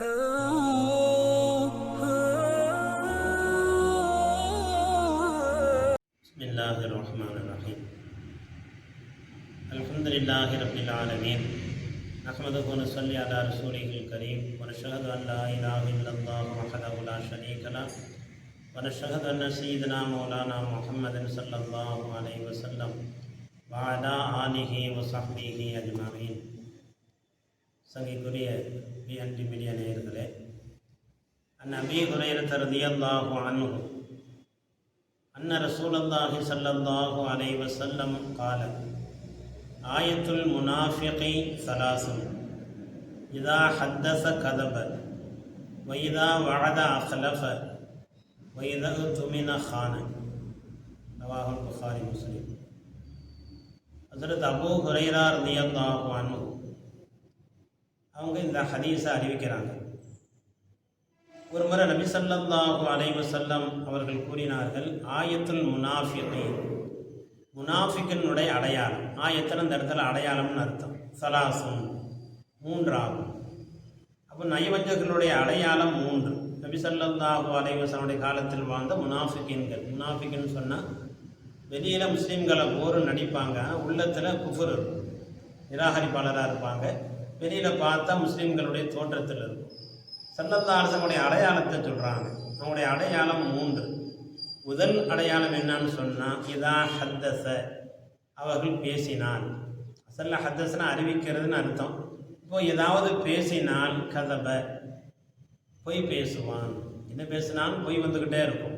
بسم الله الرحمن الرحيم الحمد لله رب العالمين نحمده ونصلي على رسوله الكريم ونشهد أن لا إله إلا الله وحده لا شريك له. ونشهد أن سيدنا مولانا محمد صلى الله عليه وسلم وعلى آله وصحبه أجمعين சங்கைக்குரிய BNT media நேயர்களே அந்நபி குறையிறத்த ரதியல்லாஹு அனு அன்ன ரசூலல்லாஹி சல்லல்லாஹு அலை வசல்லம் கால ஆயத்துல் முனாஃபிகை சலாசும் இதா ஹத்தச கதப வைதா வழத அஹலஃப வைதகு துமின ஹான நவாஹுல் புகாரி முஸ்லீம். ஹசரத் அபு ஹுரைரா ரதியல்லாஹு அனு அவங்க இந்த ஹதீஸை அறிவிக்கிறாங்க. ஒரு முறை நபி ஸல்லல்லாஹு அலைஹி அவர்கள் கூறினார்கள் ஆயத்துல் முனாஃபிகை முனாஃபிகனுடைய அடையாளம் ஆயத்தில் அந்த இடத்துல அடையாளம்னு அர்த்தம். சலாசும் மூன்றாகும். அப்போ நைவஞ்சர்களுடைய அடையாளம் மூன்று. நபி ஸல்லல்லாஹு அலைவசனுடைய காலத்தில் வாழ்ந்த முனாஃபிகின்கள். முனாஃபிக்குன்னு சொன்னால் வெளியில் முஸ்லீம்களை போர் நடிப்பாங்க உள்ளத்தில் குஃபர் நிராகரிப்பாளராக இருப்பாங்க. வெளியில் பார்த்தா முஸ்லீம்களுடைய தோற்றத்தில் இருக்கும் சல்லல்லா அரசனுடைய அடையாளத்தை சொல்கிறாங்க அவங்களுடைய அடையாளம் மூன்று. முதல் அடையாளம் என்னன்னு சொன்னால் இதா ஹத்தச அவர்கள் பேசினால். அசல்ல ஹத்தசனை அறிவிக்கிறதுன்னு அர்த்தம். இப்போ ஏதாவது பேசினால் கதவை பொய் பேசுவான். என்ன பேசினாலும் பொய் வந்துக்கிட்டே இருக்கும்.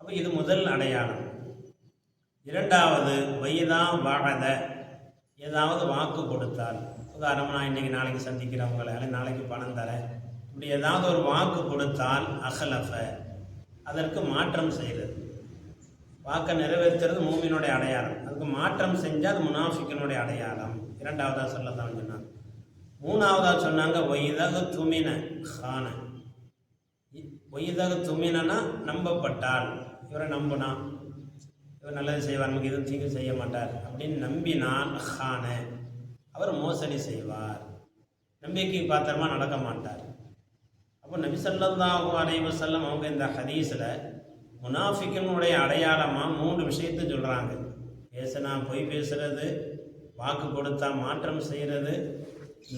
அப்போ இது முதல் அடையாளம். இரண்டாவது வயதா வாழத ஏதாவது வாக்கு கொடுத்தால். உதாரணமாக நான் இன்றைக்கி நாளைக்கு சந்திக்கிறவங்களை அல்லது நாளைக்கு பணம் தரேன். இப்படி ஏதாவது ஒரு வாக்கு கொடுத்தால் அகலஃப. அதற்கு மாற்றம் செய்கிறது வாக்கை நிறைவேற்றுறது மூமினுடைய அடையாளம். அதுக்கு மாற்றம் செஞ்சால் அது முனாஃபிக்கனுடைய அடையாளம். இரண்டாவதாக சொல்லத்தான் சொன்னாங்க மூணாவதாக சொன்னாங்க ஒய்தகு துமின ஹான. ஒய்தகு துமினனா நம்பப்பட்டால். இவரை நம்பினா. இவர் நல்லது செய்வார். நமக்கு எதுவும் தீங்கு செய்ய மாட்டார். அப்படின்னு நம்பினால் ஹான. அவர் மோசடி செய்வார். நம்பிக்கை பாத்திரமா நடக்க மாட்டார். அப்போ நபி ஸல்லல்லாஹு அலைஹி செல்லம் அவங்க இந்த ஹதீஸில் முனாஃபிக்கனுடைய அடையாளமாக மூன்று விஷயத்தை சொல்கிறாங்க பேசினா பொய் பேசுறது வாக்கு கொடுத்தா மாற்றம் செய்கிறது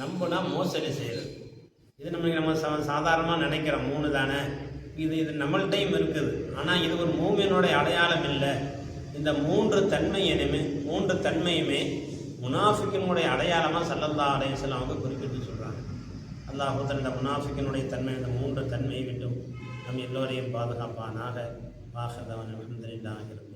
நம்புனா மோசடி செய்கிறது இது நம்மளுக்கு நம்ம சா சாதாரணமாக நினைக்கிறோம் மூணு தானே. இது இது நம்மள்டையும் இருக்குது. ஆனால் இது ஒரு மூமியனுடைய அடையாளம் இல்லை. இந்த மூன்று தன்மையுமே மூன்று தன்மையுமே முனாஃபிக்கினுடைய அடையாளமாக சல்லல்லா அலையம் அவங்க குறிப்பிட்டு சொல்கிறாங்க அல்லாஹூத்தன் இந்த முனாஃபிக்கினுடைய தன்மை இந்த மூன்று தன்மையை விட்டும் நம் எல்லோரையும் பாதுகாப்பானாக. வாகதவன் இருக்கும்